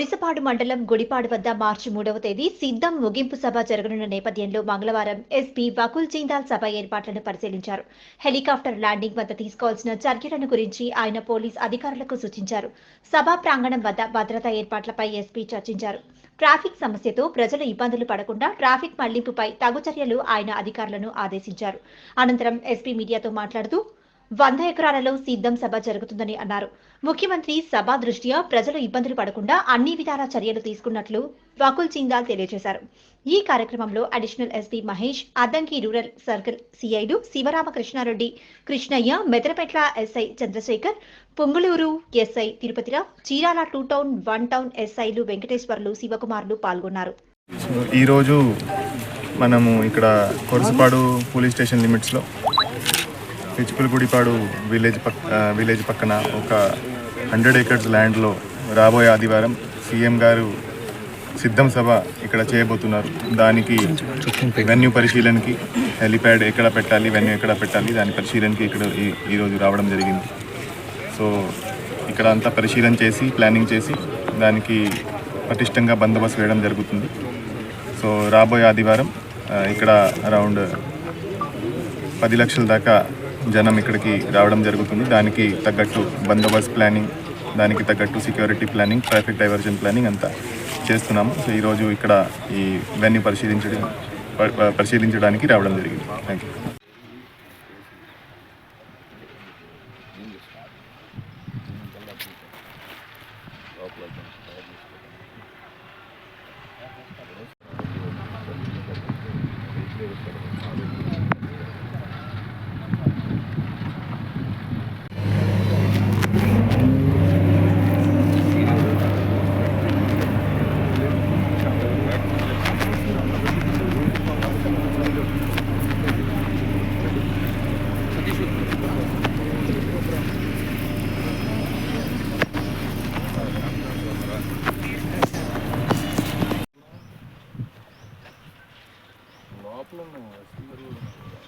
గుడిపాడు మండలం గుడిపాడు వద్ద మార్చి మూడవ తేదీ సిద్ధం ముగింపు సభ జరగనున్న నేపథ్యంలో మంగళవారం ఎస్పీ బకుల్ జిందాల్ సభ ఏర్పాట్లను పరిశీలించారు. హెలికాప్టర్ ల్యాండింగ్ వద్ద తీసుకోవాల్సిన చర్యలను గురించి ఆయన పోలీస్ అధికారులకు సూచించారు. సభా ప్రాంగణం వద్ద భద్రతా ఏర్పాట్లపై ఎస్పీ చర్చించారు. ట్రాఫిక్ సమస్యతో ప్రజలు ఇబ్బందులు పడకుండా ట్రాఫిక్ మళ్ళింపుపై తగు చర్యలు ఆయన అధికారులను ఆదేశించారు. అనంతరం ఎస్పీ మీడియాతో మాట్లాడుతూ వంద ఎకరాలలో సిద్ధం సభ జరుగుతుందని అన్నారు. ముఖ్యమంత్రి సభ దృష్ట్యా ప్రజలు ఇబ్బందులు పడకుండా అన్ని విధాల చర్యలు తీసుకున్నట్లు వకుల్ చిందాల్ తెలియజేశారు. ఈ కార్యక్రమంలో additional SP Mahesh Addanki rural circle సిఐలు Sivaramakrishna Reddy Krishnaiah Medarapetla SI Chandrasekhar Ponguluru SI Tirupati Rao Chirala two town one town ఎస్ఐలు వెంకటేశ్వర్లు శివకుమార్లు పాల్గొన్నారు. ఈరోజు మనము ఇక్కడ కొరసపాడు పోలీస్ స్టేషన్ లిమిట్స్లో పిచ్చుకులగుడిపాడు విలేజ్ పక్ విలేజ్ పక్కన ఒక హండ్రెడ్ ఏకర్స్ ల్యాండ్లో రాబోయే ఆదివారం సీఎం గారు సిద్ధం సభ ఇక్కడ చేయబోతున్నారు. దానికి వెన్యూ పరిశీలనకి హెలిప్యాడ్ ఎక్కడ పెట్టాలి వెన్యూ ఎక్కడ పెట్టాలి దాని పరిశీలనకి ఇక్కడ ఈరోజు రావడం జరిగింది. సో ఇక్కడ అంతా పరిశీలన చేసి ప్లానింగ్ చేసి దానికి పటిష్టంగా బందోబస్తు వేయడం జరుగుతుంది. సో రాబోయే ఆదివారం ఇక్కడ అరౌండ్ పది లక్షల దాకా జనం ఇక్కడికి రావడం జరుగుతుంది. దానికి తగ్గట్టు బందోబస్తు ప్లానింగ్ దానికి తగ్గట్టు security planning traffic diversion planning అంతా చేస్తున్నాము. సో ఈరోజు ఇక్కడ ఈ ఇవన్నీ పరిశీలించడం పరిశీలించడానికి రావడం జరిగింది. థ్యాంక్ యూ లోపల లోపల